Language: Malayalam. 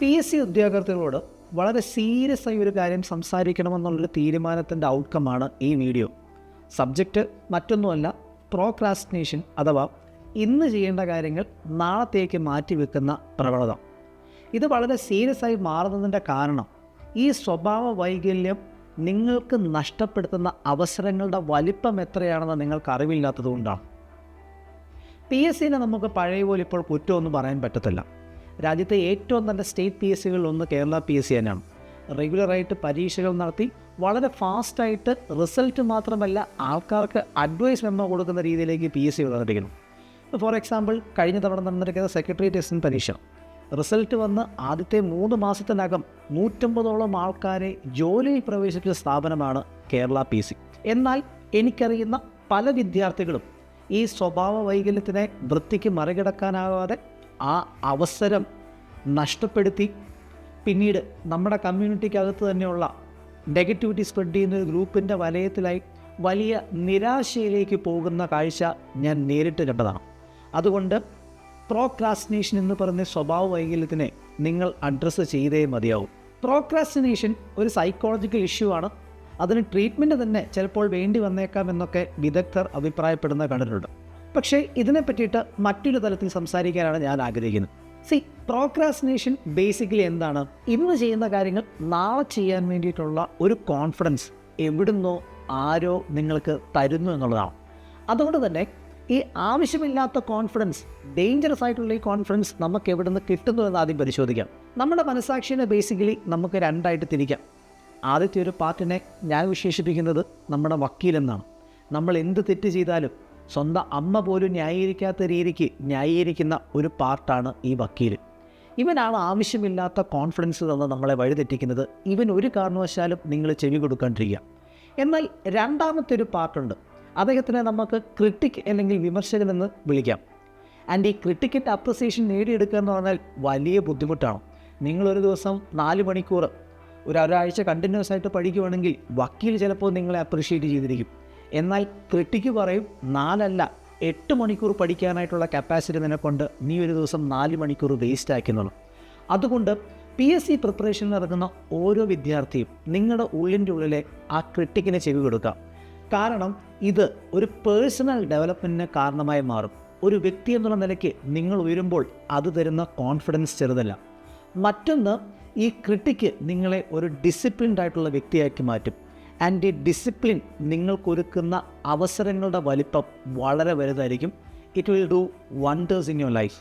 പി എസ് സി ഉദ്യോഗാർത്ഥികളോട് വളരെ സീരിയസ് ആയി ഒരു കാര്യം സംസാരിക്കണമെന്നുള്ളൊരു തീരുമാനത്തിന്റെ ഔട്ട്കമാണ് ഈ വീഡിയോ. സബ്ജക്റ്റ് മറ്റൊന്നുമല്ല പ്രോക്രാസ്റ്റിനേഷൻ അഥവാ ഇന്ന് ചെയ്യേണ്ട കാര്യങ്ങൾ നാളത്തേക്ക് മാറ്റി വെക്കുന്ന പ്രവണത. ഇത് വളരെ സീരിയസ് ആയി മാറുന്നതിന്റെ കാരണം ഈ സ്വഭാവ വൈകല്യം നിങ്ങൾക്ക് നഷ്ടപ്പെടുത്തുന്ന അവസരങ്ങളുടെ വലിപ്പം എത്രയാണെന്ന് നിങ്ങൾക്ക് അറിവില്ലാത്തതുകൊണ്ടാണ്. പി എസ് സിനെ നമുക്ക് പഴയ പോലെ ഇപ്പോൾ കുറ്റമൊന്നും പറയാൻ പറ്റത്തില്ല. രാജ്യത്തെ ഏറ്റവും നല്ല സ്റ്റേറ്റ് പി എസ് സികളിൽ ഒന്ന് കേരള പി എസ് സി തന്നെയാണ്. റെഗുലറായിട്ട് പരീക്ഷകൾ നടത്തി വളരെ ഫാസ്റ്റായിട്ട് റിസൾട്ട് മാത്രമല്ല ആൾക്കാർക്ക് അഡ്വൈസ് മെമ്മോ കൊടുക്കുന്ന രീതിയിലേക്ക് പി എസ് സി വളർന്നിരിക്കുന്നു ഫോർ എക്സാമ്പിൾ കഴിഞ്ഞ തവണ നടന്നിരിക്കുന്ന സെക്രട്ടറി ടെസ്റ്റിന് പരീക്ഷ. റിസൾട്ട് വന്ന് ആദ്യത്തെ മൂന്ന് മാസത്തിനകം നൂറ്റമ്പതോളം ആൾക്കാരെ ജോലിയിൽ പ്രവേശിപ്പിച്ച സ്ഥാപനമാണ് കേരള പി സി. എന്നാൽ എനിക്കറിയുന്ന പല വിദ്യാർത്ഥികളും ഈ സ്വഭാവ വൈകല്യത്തിനെ വൃത്തിക്ക് മറികടക്കാനാകാതെ ആ അവസരം നഷ്ടപ്പെടുത്തി. പിന്നീട് നമ്മുടെ കമ്മ്യൂണിറ്റിക്കകത്ത് തന്നെയുള്ള നെഗറ്റിവിറ്റി സ്പ്രെഡ് ചെയ്യുന്ന ഒരു ഗ്രൂപ്പിന്റെ വലയത്തിലായി വലിയ നിരാശയിലേക്ക് പോകുന്ന കാഴ്ച ഞാൻ നേരിട്ട് കണ്ടതാണ്. അതുകൊണ്ട് പ്രോക്രാസ്റ്റിനേഷൻ എന്ന് പറയുന്ന സ്വഭാവ വൈകല്യത്തിനെ നിങ്ങൾ അഡ്രസ്സ് ചെയ്തേ മതിയാവും. പ്രോക്രാസ്റ്റിനേഷൻ ഒരു സൈക്കോളജിക്കൽ ഇഷ്യൂ ആണ്. അതിന് ട്രീറ്റ്മെന്റ് തന്നെ ചിലപ്പോൾ വേണ്ടി വന്നേക്കാം എന്നൊക്കെ വിദഗ്ധർ അഭിപ്രായപ്പെടുന്ന കണ്ടിട്ടുണ്ട്. പക്ഷേ ഇതിനെ പറ്റിയിട്ട് മറ്റൊരു തലത്തിൽ സംസാരിക്കാനാണ് ഞാൻ ആഗ്രഹിക്കുന്നത്. സി പ്രോക്രാസിനേഷൻ ബേസിക്കലി എന്താണ്? ഇന്ന് ചെയ്യുന്ന കാര്യങ്ങൾ നാളെ ചെയ്യാൻ വേണ്ടിയിട്ടുള്ള ഒരു കോൺഫിഡൻസ് എവിടുന്നോ ആരോ നിങ്ങൾക്ക് തരുന്നു എന്നുള്ളതാണ്. അതുകൊണ്ട് തന്നെ ഈ ആവശ്യമില്ലാത്ത കോൺഫിഡൻസ് ഡേഞ്ചറസ് ആയിട്ടുള്ള ഈ കോൺഫിഡൻസ് നമുക്ക് എവിടെ നിന്ന് കിട്ടുന്നു എന്ന് ആദ്യം പരിശോധിക്കാം. നമ്മുടെ മനസാക്ഷിനെ ബേസിക്കലി നമുക്ക് രണ്ടായിട്ട് തിരിക്കാം. ആദ്യത്തെ ഒരു പാർട്ടിനെ ഞാൻ വിശേഷിപ്പിക്കുന്നത് നമ്മുടെ വക്കീലെന്നാണ്. നമ്മൾ എന്ത് തെറ്റ് ചെയ്താലും സ്വന്തം അമ്മ പോലും ന്യായീകരിക്കാത്ത രീതിക്ക് ന്യായീകരിക്കുന്ന ഒരു പാർട്ടാണ് ഈ വക്കീൽ ഇവനാണ് ആവശ്യമില്ലാത്ത കോൺഫിഡൻസ് തന്ന് നമ്മളെ വഴിതെറ്റിക്കുന്നത്. ഇവൻ ഒരു കാരണവശാലും നിങ്ങൾ ചെവി കൊടുക്കാണ്ടിരിക്കുക. എന്നാൽ രണ്ടാമത്തെ ഒരു പാർട്ടുണ്ട്. അദ്ദേഹത്തിനെ നമുക്ക് ക്രിട്ടിക് അല്ലെങ്കിൽ വിമർശകൻ എന്ന് വിളിക്കാം. ആൻഡ് ഈ ക്രിട്ടിക്കിന്റെ അപ്രിസിയേഷൻ നേടിയെടുക്കുക എന്ന് പറഞ്ഞാൽ വലിയ ബുദ്ധിമുട്ടാണ്. നിങ്ങളൊരു ദിവസം നാല് മണിക്കൂർ ഒരു ഒരാഴ്ച കണ്ടിന്യൂസ് ആയിട്ട് പഠിക്കുവാണെങ്കിൽ വക്കീൽ ചിലപ്പോൾ നിങ്ങളെ അപ്രിഷ്യേറ്റ് ചെയ്തിരിക്കും. എന്നാൽ ക്രിട്ടിക്ക് പറയും നാലല്ല എട്ട് മണിക്കൂർ പഠിക്കാനായിട്ടുള്ള കപ്പാസിറ്റി നിനക്കൊണ്ട്. നീ ഒരു ദിവസം നാല് മണിക്കൂർ വേസ്റ്റ് ആക്കുന്നുള്ളൂ അതുകൊണ്ട് പി എസ് സി പ്രിപ്പറേഷനിൽ ഇറങ്ങുന്ന ഓരോ വിദ്യാർത്ഥിയും നിങ്ങളുടെ ഉള്ളിന്റെ ഉള്ളിലെ ആ ക്രിട്ടിക്കിനെ ചെവി കൊടുക്കുക. കാരണം ഇത് ഒരു പേഴ്സണൽ ഡെവലപ്മെന്റിന് കാരണമായി മാറും. ഒരു വ്യക്തി എന്നുള്ള നിലയ്ക്ക് നിങ്ങൾ ഉയരുമ്പോൾ അത് തരുന്ന കോൺഫിഡൻസ് ചെറുതല്ല. മറ്റൊന്ന് ഈ ക്രിട്ടിക്ക് നിങ്ങളെ ഒരു ഡിസിപ്ലിൻഡ് ആയിട്ടുള്ള വ്യക്തിയാക്കി മാറ്റും. ആൻഡ് ഈ ഡിസിപ്ലിൻ നിങ്ങൾക്കൊരുക്കുന്ന അവസരങ്ങളുടെ വലിപ്പം വളരെ വലുതായിരിക്കും it will do wonders in your life